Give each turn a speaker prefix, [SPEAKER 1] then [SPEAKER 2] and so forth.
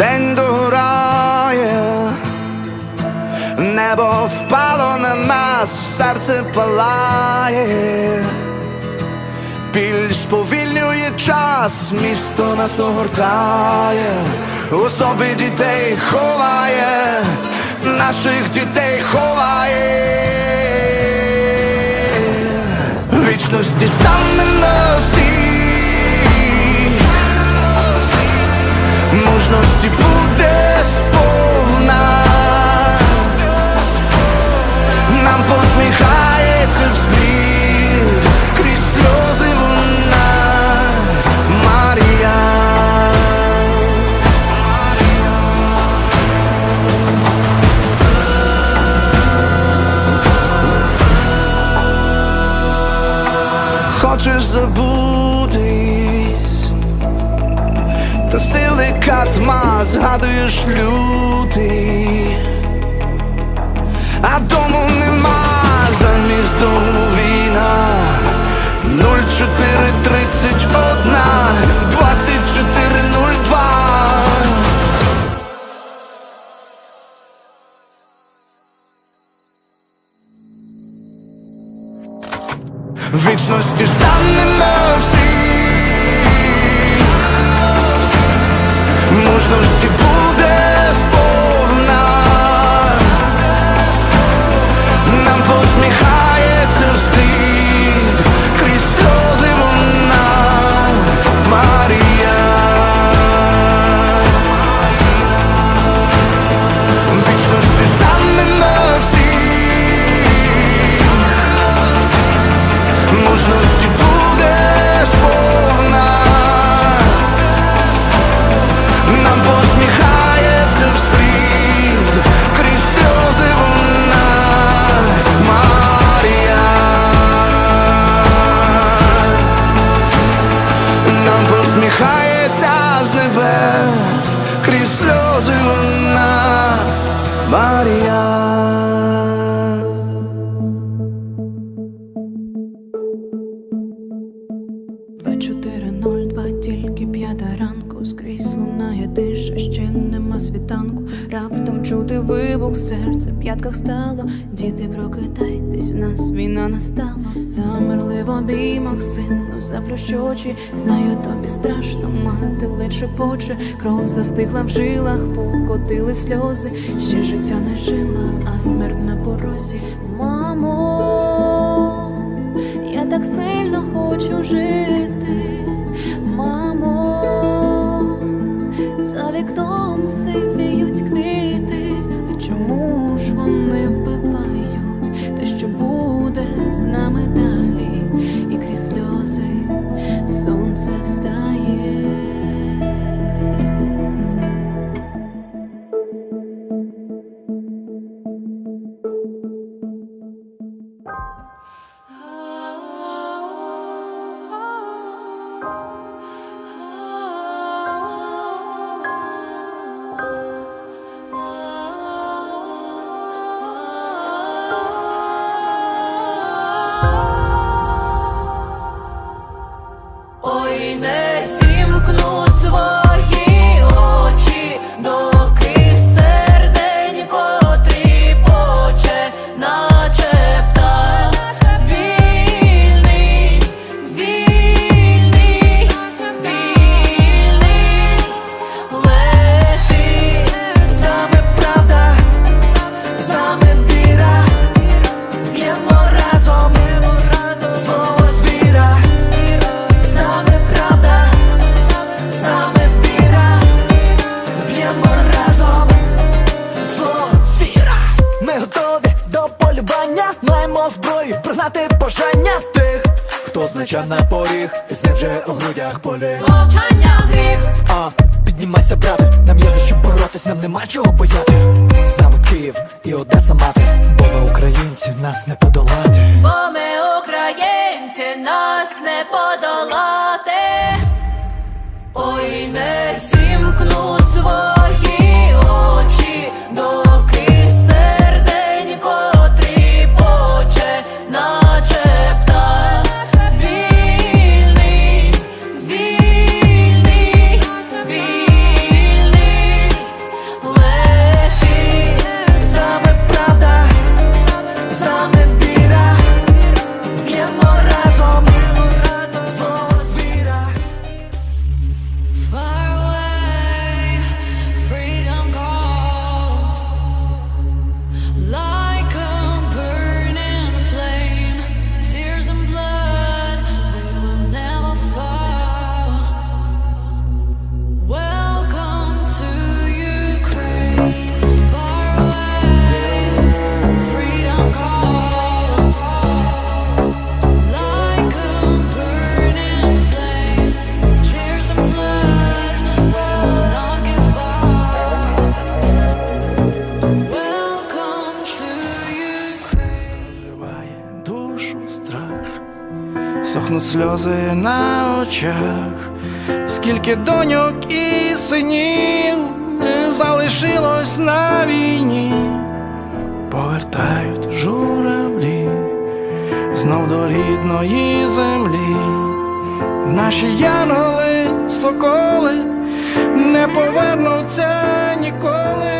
[SPEAKER 1] день догорає, небо впало на нас, серце палає, біль сповільнює час, місто нас огортає, у собі дітей ховає, наших дітей ховає. Вічності стане на всі мужності буде сповна, нам посміхається вслід, крізь сльози вона Марія. Хочеш забутись та сили катма згадуєш лютий, а дому нема замість дому війна. 0431 2402 Вічності стане мужності буде сповна, нам посміхається вслід, крізь сльози вона Марія. Вічності стане на всі мужності Марія.
[SPEAKER 2] 24.02, тільки п'ята ранку, скрізь лунає тиша, ще нема світанку. Раптом чути вибух серця, в п'ятках стало. Діти, прокидайтесь, в нас війна настала. Замерли в обіймах сину, заплющ очі. Знаю, тобі страшно, мати ледь шепоче, кров застигла в жилах, покотили сльози. Ще життя не жила, а смерть на порозі. Мамо. Я так сильно хочу жити, чому ж вони вбивають? Те, що буде з нами далі,
[SPEAKER 1] alone бажання тих, хто значав на поріг, з ним вже у грудях поліг.
[SPEAKER 2] мовчання гріх.
[SPEAKER 1] А, піднімайся, брате, нам є за що боротись, нам нема чого бояти. З нами Київ і Одеса мати, бо ми українці, нас не подолати.
[SPEAKER 2] Бо ми українці, нас не подолати. Ой, не
[SPEAKER 1] сльози на очах, скільки доньок і синів залишилось на війні, повертають журавлі знов до рідної землі, наші янголи, соколи не повернуться ніколи.